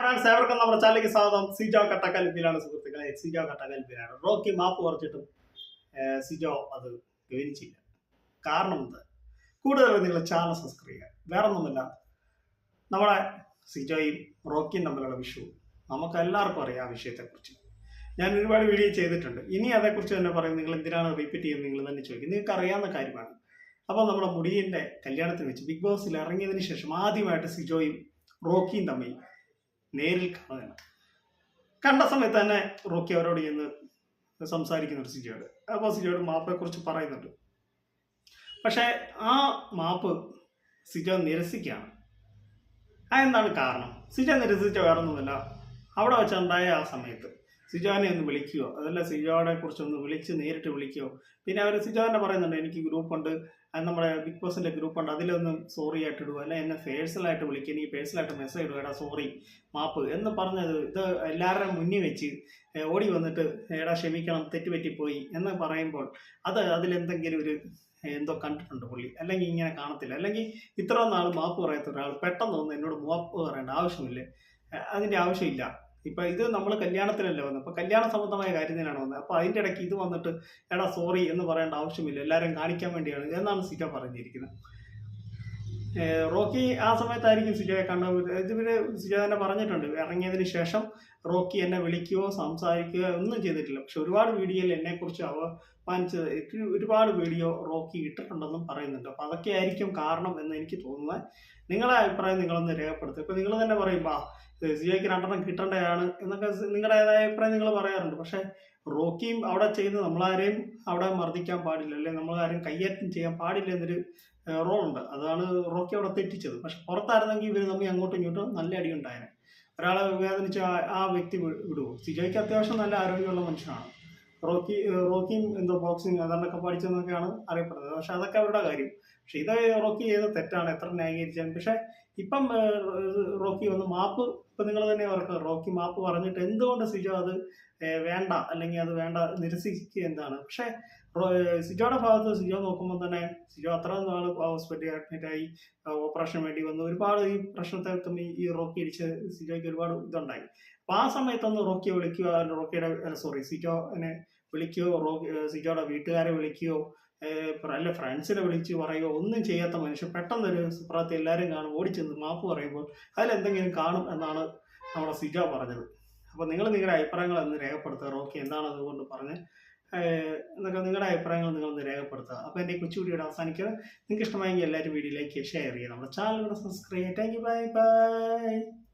Friends ഏവർക്കും നമ്മുടെ ചാനലിലേക്ക് സ്വാഗതം. സിജോ കട്ടക്കാലിപ്പിലാണ് സുഹൃത്തുക്കളെ. സിജോ കട്ടക്കാലിപ്പിലാണ് റോക്കി മാപ്പ് കുറച്ചിട്ടും സിജോ അത് ഗവനിച്ചില്ല കാരണം എന്ത്? കൂടുതൽ നിങ്ങൾ ചാനൽ സബ്സ്ക്രൈബ് ചെയ്യുക വേറെ ഒന്നുമില്ല നമ്മുടെ സിജോയും റോക്കിയും തമ്മിലുള്ള വിഷു നമുക്ക് എല്ലാവർക്കും അറിയാം ആ വിഷയത്തെക്കുറിച്ച്. ഞാൻ ഒരുപാട് വീഡിയോ ചെയ്തിട്ടുണ്ട്. ഇനി അതേക്കുറിച്ച് തന്നെ പറയും. നിങ്ങൾ എന്തിനാണ് റിപ്പീറ്റ് ചെയ്യുന്നത് നിങ്ങൾ തന്നെ ചോദിക്കും. നിങ്ങൾക്ക് അറിയാവുന്ന കാര്യമാണ്. അപ്പോൾ നമ്മുടെ മുടിയന്റെ കല്യാണത്തിന് വെച്ച് ബിഗ് ബോസിൽ ഇറങ്ങിയതിന് ശേഷം ആദ്യമായിട്ട് സിജോയും റോക്കിയും തമ്മിൽ നേരിൽ കാണുകയാണ്. കണ്ട സമയത്ത് തന്നെ റോക്കി അവരോട് ചെന്ന് സംസാരിക്കുന്ന ഒരു സിജിയോട്. അപ്പോൾ മാപ്പിനെ കുറിച്ച് പറയുന്നുണ്ട്. പക്ഷേ ആ മാപ്പ് സിജോ നിരസിക്കുകയാണ്. അതെന്താണ് കാരണം? സിജോ നിരസിച്ച വേറൊന്നുമല്ല. അവിടെ വെച്ചുണ്ടായ ആ സമയത്ത് സിജോനെ ഒന്ന് വിളിക്കുകയോ അതല്ല സിജോനെ കുറിച്ച് ഒന്ന് വിളിച്ച് നേരിട്ട് വിളിക്കുകയോ പിന്നെ അവർ സിജാനെ പറയുന്നുണ്ട് എനിക്ക് ഗ്രൂപ്പുണ്ട്. അത് നമ്മുടെ ബിഗ് ബോസിന്റെ ഗ്രൂപ്പുണ്ട്. അതിലൊന്ന് സോറി ആയിട്ട് ഇടുക അല്ല എന്നെ പേഴ്സണലായിട്ട് വിളിക്കുക എനിക്ക് പേഴ്സണലായിട്ട് മെസ്സേജ് ഇടുക എടാ സോറി മാപ്പ്. എന്ന് പറഞ്ഞത് ഇത് എല്ലാവരുടെയും മുന്നിൽ വെച്ച് ഓടി വന്നിട്ട് എടാ ക്ഷമിക്കണം. തെറ്റുപറ്റിപ്പോയി. എന്ന് പറയുമ്പോൾ അത് അതിലെന്തെങ്കിലും ഒരു എന്തോ കണ്ടിട്ടുണ്ട് പുള്ളി. അല്ലെങ്കിൽ ഇങ്ങനെ കാണത്തില്ല. അല്ലെങ്കിൽ ഇത്ര നാൾ മാപ്പ് പറയാത്ത ഒരാൾ പെട്ടെന്ന് ഒന്ന് എന്നോട് മാപ്പ് പറയേണ്ട ആവശ്യമില്ലേ. അതിന്റെ ആവശ്യമില്ല. ഇപ്പൊ ഇത് നമ്മൾ കല്യാണത്തിനല്ലേ വന്നത് അപ്പൊ കല്യാണ സംബന്ധമായ കാര്യത്തിനാണ് വന്നത് അപ്പൊ അതിന്റെ ഇടയ്ക്ക് ഇത് വന്നിട്ട് എടാ സോറി എന്ന് പറയേണ്ട ആവശ്യമില്ല. എല്ലാവരും കാണിക്കാൻ വേണ്ടിയാണ്. എന്നാണ് സിജ പറഞ്ഞിരിക്കുന്നത് റോക്കി ആ സമയത്തായിരിക്കും സിജോയെ കണ്ടത്. പിന്നെ സിജോ തന്നെ പറഞ്ഞിട്ടുണ്ട്. ഇറങ്ങിയതിന് ശേഷം റോക്കി എന്നെ വിളിക്കുകയോ സംസാരിക്കുകയോ ഒന്നും ചെയ്തിട്ടില്ല. പക്ഷെ ഒരുപാട് വീഡിയോയിൽ എന്നെക്കുറിച്ച് അവമാനിച്ചത് ഒരു- ഒരുപാട് വീഡിയോ റോക്കി ഇട്ടിട്ടുണ്ടെന്നും പറയുന്നുണ്ട്. അപ്പോൾ അതൊക്കെ ആയിരിക്കും കാരണം എന്ന് എനിക്ക് തോന്നുന്നത്. നിങ്ങളെ അഭിപ്രായം നിങ്ങളൊന്ന് രേഖപ്പെടുത്തുക. ഇപ്പോൾ നിങ്ങൾ തന്നെ പറയും സിയോയ്ക്ക് രണ്ടെണ്ണം കിട്ടേണ്ടതാണ് എന്നൊക്കെ നിങ്ങളുടെ നിങ്ങളുടേതായ അഭിപ്രായം നിങ്ങൾ പറയാറുണ്ട്. പക്ഷേ റോക്കിയും അവിടെ ചെയ്യുന്നത് നമ്മളാരെയും അവിടെ മർദ്ദിക്കാൻ പാടില്ല. അല്ലെങ്കിൽ നമ്മളാരെയും കയ്യേറ്റം ചെയ്യാൻ പാടില്ല എന്നൊരു റോളുണ്ട് അതാണ് റോക്കി അവിടെ തെറ്റിച്ചത്. പക്ഷെ പുറത്തായിരുന്നെങ്കിൽ ഇവർ തമ്മിൽ അങ്ങോട്ടും ഇങ്ങോട്ടും നല്ല അടി ഉണ്ടായേനെ. ഒരാളെ വേദനിച്ച ആ- വ്യക്തി വിടുവോ? സിജോയ്ക്ക് അത്യാവശ്യം നല്ല ആരോഗ്യമുള്ള മനുഷ്യനാണ്. റോക്കി റോക്കിയും എന്തോ ബോക്സിങ് അതാണ്ടൊക്കെ പഠിച്ചെന്നൊക്കെയാണ് അറിയപ്പെടുന്നത്. പക്ഷെ അതൊക്കെ അവരുടെ കാര്യം. പക്ഷെ ഇത് റോക്കി ചെയ്ത തെറ്റാണ് എത്ര ന്യായീകരിച്ചാലും. പക്ഷെ ഇപ്പം റോക്കി വന്ന് മാപ്പ് ഇപ്പം നിങ്ങൾ തന്നെ ഓർക്കുക റോക്കി മാപ്പ് പറഞ്ഞിട്ട് എന്തുകൊണ്ട് സിജോ അത് വേണ്ട അല്ലെങ്കിൽ അത് വേണ്ട നിരസിക്കുക എന്താണ്? പക്ഷെ സിജോയുടെ ഭാഗത്ത് സിജോ നോക്കുമ്പോൾ തന്നെ സിജോ അത്ര നാൾ ഹോസ്പിറ്റലിൽ അഡ്മിറ്റ് ആയി ഓപ്പറേഷൻ വേണ്ടി വന്നു. ഒരുപാട് ഈ പ്രശ്നത്തെ തമ്മിൽ ഈ റോക്കി ഇടിച്ച് സിജോയ്ക്ക് ഒരുപാട് ഇതുണ്ടായി. അപ്പൊ ആ സമയത്തൊന്ന് റോക്കിയെ വിളിക്കുകയോ റോക്കിയുടെ സോറി സിജോനെ വിളിക്കുകയോ റോക്കി സിജോയുടെ വീട്ടുകാരെ വിളിക്കുകയോ അല്ല ഫ്രണ്ട്സിനെ വിളിച്ച് പറയുകയോ ഒന്നും ചെയ്യാത്ത മനുഷ്യൻ പെട്ടെന്നൊരു സുപ്രാത്തി എല്ലാവരും കാണും. ഓടിച്ചെന്ന് മാപ്പ് പറയുമ്പോൾ അതിലെന്തെങ്കിലും കാണും എന്നാണ് നമ്മുടെ സിജോ പറഞ്ഞത്. അപ്പോൾ നിങ്ങൾ നിങ്ങളുടെ അഭിപ്രായങ്ങൾ ഒന്ന് രേഖപ്പെടുത്തുക. റോക്കി എന്താണ് അതുകൊണ്ട് പറഞ്ഞ് എന്നൊക്കെ നിങ്ങളുടെ അഭിപ്രായങ്ങൾ നിങ്ങൾ നിങ്ങളൊന്ന് രേഖപ്പെടുത്തുക. അപ്പോൾ എന്റെ കൊച്ചു വീഡിയോ അവസാനിക്കുക നിങ്ങൾക്ക് ഇഷ്ടമായെങ്കിൽ എല്ലാവരും വീഡിയോ ലൈക്ക് ഷെയർ ചെയ്യുക. നമ്മുടെ ചാനൽ സബ്സ്ക്രൈബ് ചെയ്യുക താങ്ക് യു ബൈ ബൈ